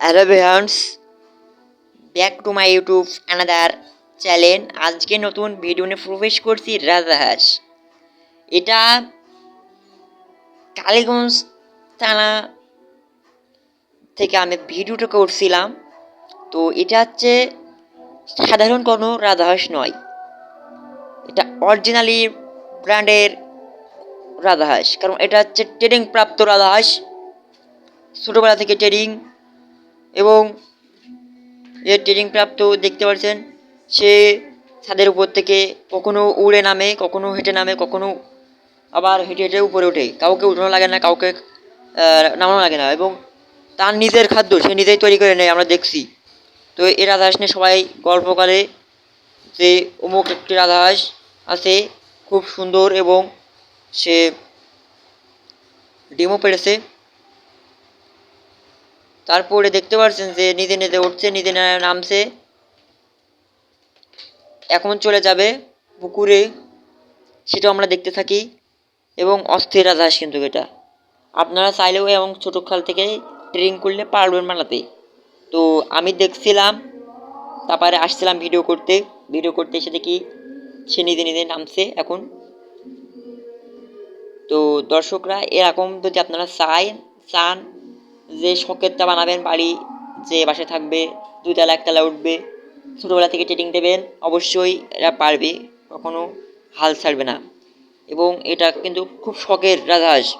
Hello viewers back to my YouTube another channel আজকে নতুন video নিয়ে প্রবেশ করছি রাজাহাঁস। এটা কালীগঞ্জ থানা থেকে আমি ভিডিওটা করছিলাম। তো এটা হচ্ছে সাধারণ কোনো রাজাহাঁস নয়। এটা অরিজিনালি ব্র্যান্ডের রাজাহাঁস। কারণ এটা হচ্ছে ট্রেনিং প্রাপ্ত রাজাহাঁস। ছোটোবেলা থেকে ট্রেনিং এবং এর ট্রেনিং প্রাপ্ত দেখতে পাচ্ছেন সে ছাদের উপর থেকে কখনো উড়ে নামে, কখনো হেঁটে নামে, কখনো আবার হেঁটে হেঁটে উপরে ওঠে। কাউকে উঠানো লাগে না, কাউকে নামানো লাগে না এবং তার নিজের খাদ্য সে নিজেই তৈরি করে নেয়, আমরা দেখছি। তো এই রাজহাঁস নিয়ে সবাই গল্প করে যে অমুক একটি রাজহাঁস আছে, খুব সুন্দর এবং সে ডিমও পেড়েছে। তারপরে দেখতে পাচ্ছেন যে নিজে নিজে উঠছে, নিজে না- নামছে। এখন চলে যাবে পুকুরে, সেটাও আমরা দেখতে থাকি। এবং অস্থির রাজহাঁস কিন্তু এটা। আপনারা চাইলেও এবং ছোটো খাল থেকে ট্রেনিং করলে পারবেন বানাতে তো আমি দেখছিলাম, তারপরে আসছিলাম ভিডিও করতে। ভিডিও করতে এসে দেখি সে নিজে নিজে নামছে এখন। তো দর্শকরা এরকম যদি আপনারা চাই, চান যে শখেরটা বানাবেন বাড়ি, যে বাসায় থাকবে দুইতলা একতলা উঠবে, ছোটোবেলা থেকে ট্রেনিং দেবেন অবশ্যই এরা পারবে, কখনো হাল ছাড়বে না। এবং এটা কিন্তু খুব শখের রাজহাঁস।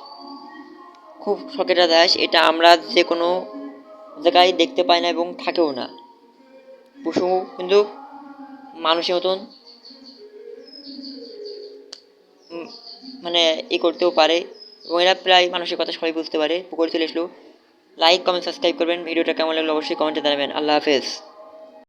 খুব শখের রাজহাঁস, এটা আমরা যে কোনো জায়গায় দেখতে পাই না এবং থাকেও না। পশু কিন্তু মানুষের মতন মানে ই করতেও পারে। এবং এরা প্রায় মানুষের কথা সবাই বুঝতে পারে, পুকুরে চলে এসলো। লাইক কমেন্ট সাবস্ক্রাইব করবেন। ভিডিওটা কেমন লাগল অবশ্যই কমেন্টে জানাবেন। আল্লাহ হাফেজ।